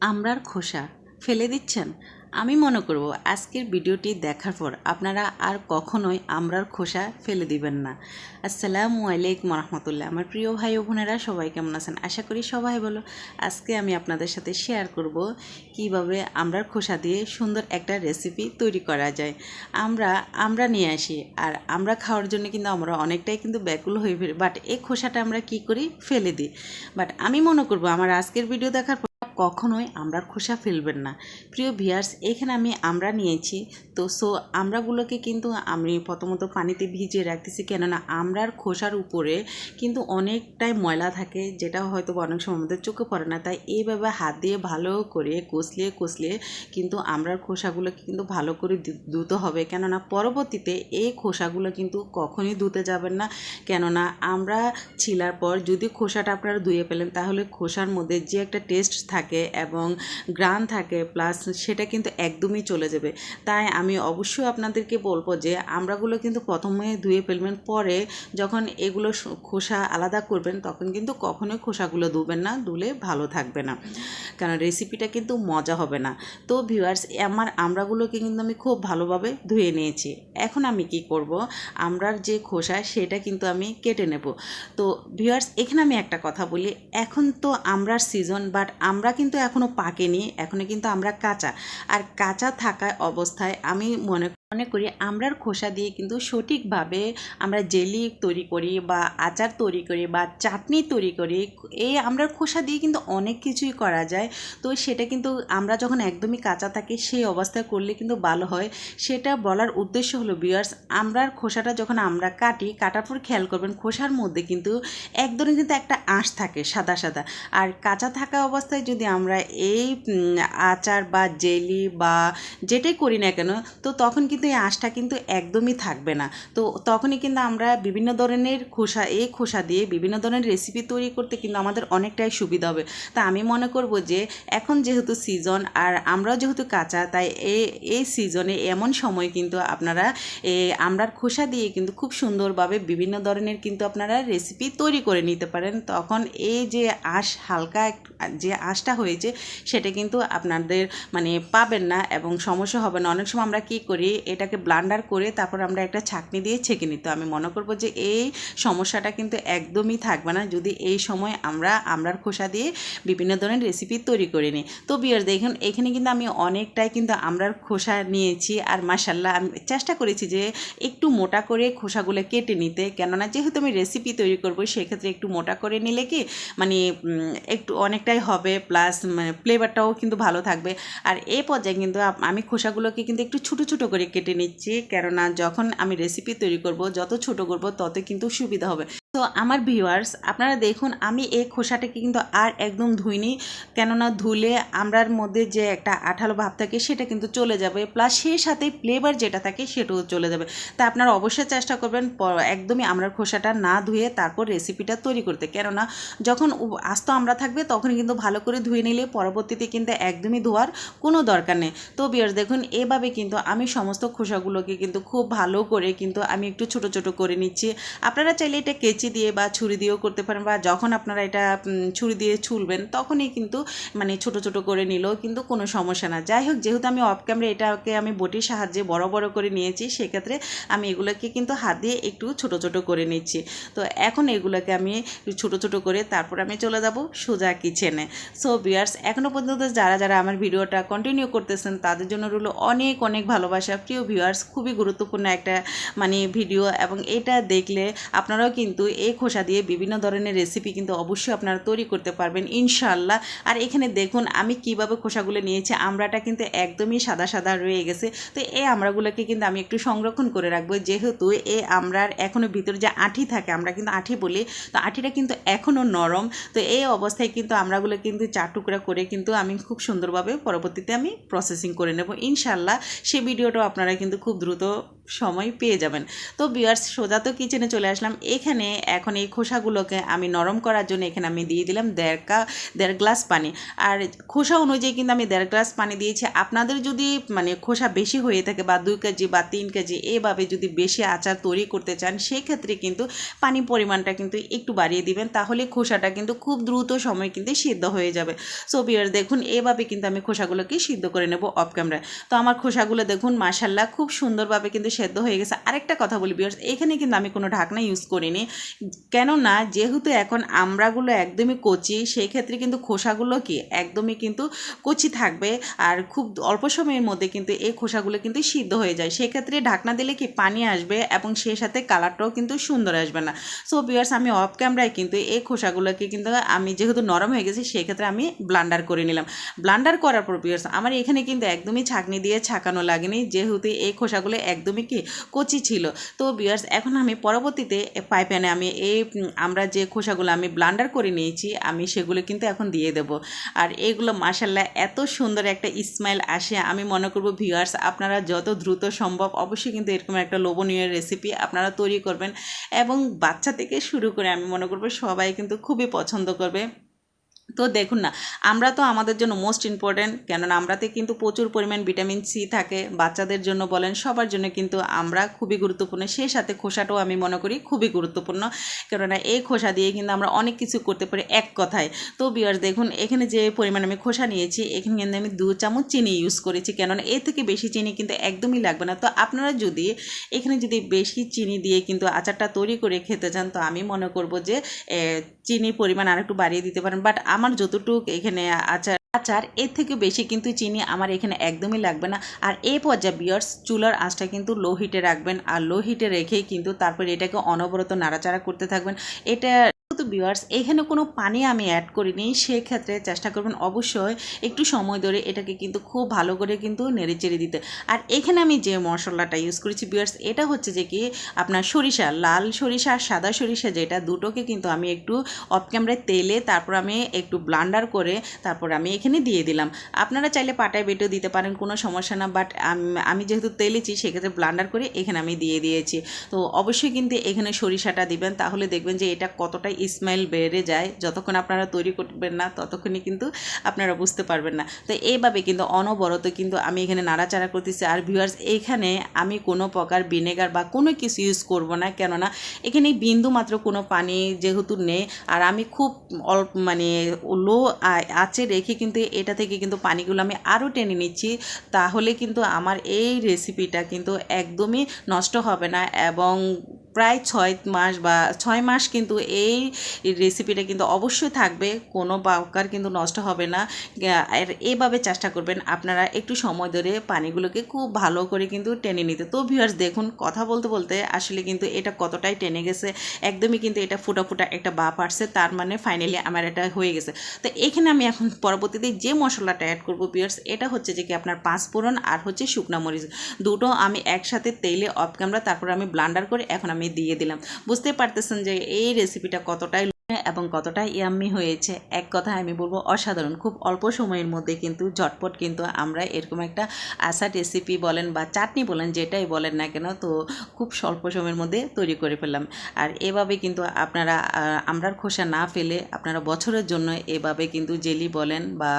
আমরার খোসা ফেলে দিচ্ছেন? আমি মনে করব আজকের ভিডিওটি দেখার পর আপনারা আর কখনোই আমরার খোসা ফেলে দিবেন না। আসসালামু আলাইকুম রহমতুল্লাহ আমার প্রিয় ভাই ও বোনেরা, সবাই কেমন আছেন? আশা করি সবাই বলো আজকে আমি আপনাদের সাথে শেয়ার করব কীভাবে আমরার খোসা দিয়ে সুন্দর একটা রেসিপি তৈরি করা যায়। আমরা আমরা নিয়ে আসি আর আমরা খাওয়ার জন্য কিন্তু আমরা অনেকটাই কিন্তু ব্যাকুল হয়ে ফিরি বাট এই খোসাটা আমরা কি করি? ফেলে দিই। বাট আমি মনে করব আমার আজকের ভিডিও দেখার কখনোই আমরার খোসা ফেলবেন না। প্রিয় ভিয়ার্স এখানে আমি আমরা নিয়েছি। তো সো আমরাগুলোকে কিন্তু আমি প্রথমত পানিতে ভিজিয়ে রাখতেছি কেননা আমরার খোসার উপরে কিন্তু অনেকটাই ময়লা থাকে, যেটা হয়তো অনেক সময় আমাদের চোখে পড়ে না। তাই এইভাবে হাত দিয়ে ভালো করে কষলিয়ে কষলিয়ে কিন্তু আমরার খোসাগুলোকে কিন্তু ভালো করে ধুতে হবে। কেননা পরবর্তীতে এই খোসাগুলো কিন্তু কখনই ধুতে যাবেন না। কেননা আমরা ছিলার পর যদি খোসাটা আপনারা ধুয়ে পেলেন তাহলে খোসার মধ্যে যে একটা টেস্ট থাকে এবং গ্রান থাকে প্লাস সেটা কিন্তু একদমই চলে যাবে। তাই আমি অবশ্যই আপনাদেরকে বলব যে, আমরাগুলো কিন্তু প্রথমে ধুয়ে ফেলবেন, পরে যখন এগুলো খোসা আলাদা করবেন, তখন কিন্তু কখনোই খোসাগুলো ধুবেন না, ধুলে ভালো থাকবে না। কারণ রেসিপিটা কিন্তু মজা হবে না। তো ভিউয়ার্স আমার আমড়াগুলোকে কিন্তু আমি খুব ভালোভাবে ধুয়ে নিয়েছি। এখন আমি কি করব? আমড়ার যে খোসা, সেটা কিন্তু আমি কেটে নেব। তো ভিউয়ার্স এখানে আমি একটা কথা বলি। এখন তো আমড়ার সিজন বাট আমরা কিন্তু এখনও পাকেনি এখনও কিন্তু আমরা কাঁচা। আর কাঁচা থাকা অবস্থায় আমি মনে মনে করি আমরার খোসা দিয়ে কিন্তু সঠিকভাবে আমরা জেলি তৈরি করি বা আচার তৈরি করি বা চাটনি তৈরি করি, এই আমরার খোসা দিয়ে কিন্তু অনেক কিছুই করা যায়। তো সেটা কিন্তু আমরা যখন একদমই কাঁচা থাকি সেই অবস্থায় করলে কিন্তু ভালো হয়। সেটা বলার উদ্দেশ্য হলো বিয়ার্স আমরার খোসাটা যখন আমরা কাটি, কাটার পর খেয়াল করবেন খোসার মধ্যে কিন্তু এক ধরনের কিন্তু একটা আঁশ থাকে সাদা সাদা। আর কাঁচা থাকা অবস্থায় যদি আমরা এই আচার বা জেলি বা যেটাই করি না কেন, তো তখন কিন্তু এই আঁশটা কিন্তু একদমই থাকবে না। তো তখনই কিন্তু আমরা বিভিন্ন ধরনের খোসা, এই খোসা দিয়ে বিভিন্ন ধরনের রেসিপি তৈরি করতে কিন্তু আমাদের অনেকটাই সুবিধা হবে। তা আমি মনে করব যে, এখন যেহেতু সিজন আর আমরাও যেহেতু কাঁচা, তাই এই এই সিজনে এমন সময় কিন্তু আপনারা আমরার খোসা দিয়ে কিন্তু খুব সুন্দরভাবে বিভিন্ন ধরনের কিন্তু আপনারা রেসিপি তৈরি করে নিতে পারেন। তখন এই যে আঁশ হালকা যে আঁশটা হয়েছে, সেটা কিন্তু আপনাদের মানে পাবেন না এবং সমস্যা হবে না। অনেক সময় আমরা কি করি এটাকে ব্লান্ডার করে তারপর আমরা একটা ছাঁকনি দিয়ে ছেঁকে নিতে আমি মনে করব যে এই সমস্যাটা কিন্তু একদমই থাকবে না যদি এই সময় আমরা আমরার খোসা দিয়ে বিভিন্ন ধরনের রেসিপি তৈরি করে নিই। তো বিয়ার দেখুন, এখানে কিন্তু আমি অনেকটাই কিন্তু আমরার খোসা নিয়েছি আর মাসাল্লাহ আমি চেষ্টা করেছি যে একটু মোটা করে খোসাগুলো কেটে নিতে। কেননা যেহেতু আমি রেসিপি তৈরি করব, সেক্ষেত্রে একটু মোটা করে নিলে কি মানে একটু অনেকটাই হবে প্লাস মানে ফ্লেভারটাও কিন্তু ভালো থাকবে। আর এই পর্যায়ে কিন্তু আমি খোসাগুলোকে কিন্তু একটু ছোটো ছোটো করে কেটে নিচ্ছি। কেননা যখন আমি রেসিপি তৈরি করব যত ছোট করব তত কিন্তু সুবিধা হবে। তো আমার ভিউয়ার্স আপনারা দেখুন, আমি এই খোসাটাকে কিন্তু আর একদম ধুইনি। কেননা ধুলে আমরার মধ্যে যে একটা আঠালো ভাব থাকে, সেটা কিন্তু চলে যাবে। প্লাস সেই সাথে ফ্লেভার যেটা থাকে, সেটাও চলে যাবে। তা আপনারা অবশ্যই চেষ্টা করবেন একদমই আমরার খোসাটা না ধুয়ে তারপর রেসিপিটা তৈরি করতে। কেননা যখন আস্ত আমরা থাকবে তখন কিন্তু ভালো করে ধুয়ে নিলে পরবর্তীতে কিন্তু একদমই ধোয়ার কোনো দরকার নেই। তো বিয়ার্স দেখুন, এভাবে কিন্তু আমি সমস্ত খোসাগুলোকে কিন্তু খুব ভালো করে কিন্তু আমি একটু ছোট ছোট করে নিচ্ছি। আপনারা চাইলে এটা কেচি দিয়ে বা ছুরি দিয়েও করতে পারেন বা যখন আপনারা এটা ছুরি দিয়ে ছুলবেন তখনই কিন্তু মানে ছোট ছোট করে নিলেও কিন্তু কোনো সমস্যা না। যাই হোক, যেহেতু আমি অফ ক্যামেরা এটাকে আমি বটির সাহায্যে বড় বড় করে নিয়েছি, সেক্ষেত্রে আমি এগুলোকে কিন্তু হাত দিয়ে একটু ছোট ছোট করে নিচ্ছি। তো এখন এগুলোকে আমি ছোট ছোট করে তারপর আমি চলে যাব সোজা কিচেনে। সো বিয়ার্স এখনও পর্যন্ত যারা যারা আমার ভিডিওটা কন্টিনিউ করতেছেন, তাদের জন্য রইল অনেক অনেক ভালোবাসা। প্রিয় ভিউয়ার্স খুবই গুরুত্বপূর্ণ একটা মানে ভিডিও এবং এটা দেখলে আপনারাও কিন্তু এই খোসা দিয়ে বিভিন্ন ধরনের রেসিপি কিন্তু অবশ্যই আপনারা তৈরি করতে পারবেন ইনশাল্লাহ আর এখানে দেখুন, আমি কীভাবে খোসাগুলো নিয়েছি, আমড়াটা কিন্তু একদমই সাদা সাদা রয়ে গেছে। তো এই আমড়াগুলোকে কিন্তু আমি একটু সংরক্ষণ করে রাখব। যেহেতু এই আমড়ার এখনও ভিতরে যে আঠি থাকে, আমরা কিন্তু আঠি বলি, তো আঠিটা কিন্তু এখনও নরম। তো এই অবস্থায় কিন্তু আমরাগুলো কিন্তু চার টুকরা করে কিন্তু আমি খুব সুন্দরভাবে পরবর্তীতে আমি প্রসেসিং করে নেব। ইনশাল্লাহ সে ভিডিওটাও আপনারা কিন্তু খুব দ্রুত সময় পেয়ে যাবেন। তো বিয়ার্স সোজা তো কিচেনে চলে আসলাম। এখানে এখন এই খোসাগুলোকে আমি নরম করার জন্য এখানে আমি দিয়ে দিলাম দেড় কা, দেড় গ্লাস পানি। আর খোসা অনুযায়ী কিন্তু আমি দেড় গ্লাস পানি দিয়েছি। আপনাদের যদি মানে খোসা বেশি হয়ে থাকে বা দুই কেজি বা তিন কেজি এভাবে যদি বেশি আচার তৈরি করতে চান, সেক্ষেত্রে কিন্তু পানি পরিমাণটা কিন্তু একটু বাড়িয়ে দিবেন। তাহলে খোসাটা কিন্তু খুব দ্রুত সময় কিন্তু সিদ্ধ হয়ে যাবে। সো বিয়ার দেখুন, এভাবে কিন্তু আমি খোসাগুলোকে সিদ্ধ করে নেব অফ ক্যামেরায় তো আমার খোসাগুলো দেখুন মাসাল্লাহ খুব সুন্দরভাবে কিন্তু সেদ্ধ হয়ে গেছে। আরেকটা কথা বলি বিয়ার্স এখানে কিন্তু আমি কোনো ঢাকনা ইউজ করিনি। কেননা, যেহেতু এখন আমড়াগুলো একদমই কচি, সেই ক্ষেত্রে কিন্তু খোসাগুলো কি একদমই কিন্তু কচি থাকবে। আর খুব অল্প সময়ের মধ্যে কিন্তু এই খোসাগুলো কিন্তু সিদ্ধ হয়ে যায়। সেক্ষেত্রে ঢাকনা দিলে কি পানি আসবে এবং সেই সাথে কালারটাও কিন্তু সুন্দর আসবে না। সো বিয়ার্স আমি অফ ক্যামেরায় কিন্তু এই খোসাগুলোকে কিন্তু আমি যেহেতু নরম হয়ে গেছি সেক্ষেত্রে আমি ব্লান্ডার করে নিলাম। ব্লান্ডার করার পর বিয়ার্স আমার এখানে কিন্তু একদমই ছাঁকনি দিয়ে ছাকানো লাগেনি, যেহেতু এই খোসাগুলো একদমই কি কচি ছিল। তো বিয়ার্স এখন আমি পরবর্তীতে পাইপ্যানে আমি এই আমরা যে খোসাগুলো আমি ব্লান্ডার করে নিয়েছি, আমি সেগুলো কিন্তু এখন দিয়ে দেব। আর এগুলো মাসাল্লাহ এত সুন্দর একটা স্মাইল আসে। আমি মনে করব ভিউয়ার্স আপনারা যত দ্রুত সম্ভব অবশ্যই কিন্তু এরকম একটা লোভনীয় রেসিপি আপনারা তৈরি করবেন। এবং বাচ্চা থেকে শুরু করে আমি মনে করব, সবাই কিন্তু খুবই পছন্দ করবে। তো দেখুন না, আমরা তো আমাদের জন্য মোস্ট ইম্পর্ট্যান্ট কেননা আমরাতে কিন্তু প্রচুর পরিমাণ ভিটামিন সি থাকে, বাচ্চাদের জন্য বলেন, সবার জন্য কিন্তু আমরা খুবই গুরুত্বপূর্ণ সেই সাথে খোসাটাও আমি মনে করি খুবই গুরুত্বপূর্ণ, কেননা এই খোসা দিয়ে কিন্তু আমরা অনেক কিছু করতে পারি এক কথায়। তো বিয়ার্স দেখুন, এখানে যে পরিমাণ আমি খোসা নিয়েছি, এখানে কিন্তু আমি দু চামচ চিনি ইউজ করেছি, কেননা এর থেকে বেশি চিনি কিন্তু একদমই লাগবে না। তো আপনারা যদি এখানে যদি বেশি চিনি দিয়ে কিন্তু আচারটা তৈরি করে খেতে চান, তো আমি মনে করব যে চিনির পরিমাণ আর একটু বাড়িয়ে দিতে পারেন। বাট আমার যতটুক এখানে আচার আচার, এর থেকে বেশি কিন্তু চিনি আমার এখানে একদমই লাগবে না। আর এই পর্যায়ে বিয়ার্স, চুলার আঁচটা কিন্তু লো হিটে রাখবেন। আর লো হিটে রেখেই কিন্তু তারপর এটাকে অনবরত নাড়াচাড়া করতে থাকবেন। এটা তো বিয়ার্স এখানে কোনো পানি আমি অ্যাড করিনি, সেক্ষেত্রে চেষ্টা করবেন অবশ্যই একটু সময় ধরে এটাকে কিন্তু খুব ভালো করে কিন্তু নেড়ে চেড়ে দিতে। আর এখানে আমি যে মশলাটা ইউজ করেছি বিয়ার্স এটা হচ্ছে যে কি আপনার সরিষা, লাল সরিষা আর সাদা সরিষা যেটা, দুটোকে কিন্তু আমি একটু অফ ক্যামেরায় তেলে তারপর আমি একটু ব্লান্ডার করে তারপর আমি এখানে দিয়ে দিলাম। আপনারা চাইলে পাটায় বেটেও দিতে পারেন, কোনো সমস্যা না বাট আমি যেহেতু তেলেছি, সেক্ষেত্রে ব্লান্ডার করে এখানে আমি দিয়ে দিয়েছি। তো অবশ্যই কিন্তু এখানে সরিষাটা দিবেন, তাহলে দেখবেন যে এটা কতটা স্মেল বেড়ে যায়, যতক্ষণ আপনারা তৈরি করবেন না, ততক্ষণই কিন্তু আপনারা বুঝতে পারবেন না। তো এইভাবে কিন্তু অনবরত কিন্তু আমি এখানে নাড়াচাড়া করতেছি। আর ভিউয়ার্স এখানে আমি কোনো প্রকার ভিনেগার বা কোনো কিছু ইউজ করব না। কেননা, এখানে বিন্দু মাত্র কোনো পানি যেহেতু নেই। আর আমি খুব অল্প মানে লো আঁচে রেখে কিন্তু এটা থেকে কিন্তু পানিগুলো আমি আরও টেনে নিচ্ছি। তাহলে কিন্তু আমার এই রেসিপিটা কিন্তু একদমই নষ্ট হবে না। এবং প্রায় ছয় মাস বা ছয় মাস কিন্তু এই রেসিপিটা কিন্তু অবশ্যই থাকবে। কোনো প্রকার কিন্তু নষ্ট হবে না। আর এভাবে চেষ্টা করবেন আপনারা একটু সময় ধরে পানিগুলোকে খুব ভালো করে কিন্তু টেনে নিতে। তো ভিউয়ার্স দেখুন, কথা বলতে বলতে আসলে কিন্তু এটা কতটাই টেনে গেছে। একদমই কিন্তু এটা ফুটা ফুটা একটা বাপ আসছে। তার মানে ফাইনালি আমার এটা হয়ে গেছে। তো এখানে আমি এখন পরবর্তীতে যে মশলাটা অ্যাড করব ভিউয়ার্স এটা হচ্ছে যে কি আপনার পাঁচ ফোড়ন আর হচ্ছে শুকনা মরিচ। দুটো আমি একসাথে তেলে অফ ক্যামেরা তারপর আমি ব্লান্ডার করে এখন আমি দিয়ে দিলাম। বুঝতে পারতেছেন যে এই রেসিপিটা কতটাই এবং কতটা ইয়াম্মি হয়েছে এক কথা আমি বলব অসাধারণ। খুব অল্প সময়ের মধ্যে কিন্তু ঝটপট কিন্তু আমরা এরকম একটা আচার রেসিপি বলেন বা চাটনি বলেন যেটাই বলেন না কেন তো খুব স্বল্প সময়ের মধ্যে তৈরি করে ফেললাম। আর এভাবে কিন্তু আপনারা আহ, আমড়ার খোসা না ফেলে আপনারা বছরের জন্য এভাবে কিন্তু জেলি বলেন বা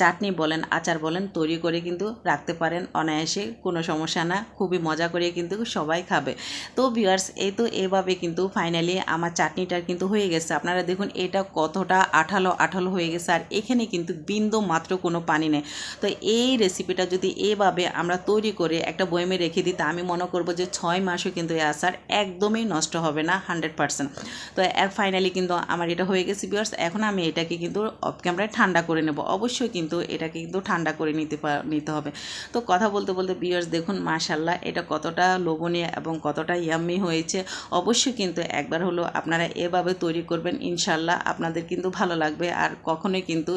চাটনি বলেন আচার বলেন তৈরি করে কিন্তু রাখতে পারেন অনায়াসে কোনো সমস্যা না। খুবই মজা করে কিন্তু সবাই খাবে। তো ভিউয়ার্স এই তো এভাবে কিন্তু ফাইনালি আমার চাটনিটার কিন্তু হয়ে গেছে। আপনারা দেখুন, এটা কতটা আঠালো আঠালো হয়ে গেছে আর এখানে কিন্তু বিন্দু মাত্র কোনো পানি নেই। তো এই রেসিপিটা যদি এভাবে আমরা তৈরি করে একটা বয়মে রেখে দিই, তা আমি মনে করব যে ছয় মাসও কিন্তু এই আচার একদমই নষ্ট হবে না হান্ড্রেড পার্সেন্ট তো ফাইনালি কিন্তু আমার এটা হয়ে গেছে বিয়ার্স এখন আমি এটাকে কিন্তু অফ ক্যামেরায় ঠান্ডা করে নেব। অবশ্যই কিন্তু এটাকে কিন্তু ঠান্ডা করে নিতে নিতে হবে। তো কথা বলতে বলতে বিয়ার্স দেখুন মাশাল্লাহ এটা কতটা লোভনীয় এবং কতটা ইয়াম্মি হয়েছে। অবশ্যই কিন্তু একবার হলো আপনারা এভাবে তৈরি করবেন। ইনশাল্লাহ আপনাদের কিন্তু ভালো লাগবে আর কখনোই কিন্তু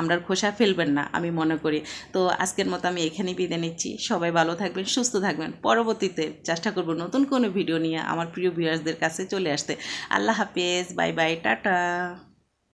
আমরা খোসা ফেলবেন না, আমি মনে করি। তো আজকের মতো আমি এখানেই বিদায় নিচ্ছি। সবাই ভালো থাকবেন, সুস্থ থাকবেন। পরবর্তীতে চেষ্টা করব নতুন কোনো ভিডিও নিয়ে আমার প্রিয় ভিউয়ার্সদের কাছে চলে আসতে। আল্লাহ হাফেজ, বাই বাই, টাটা।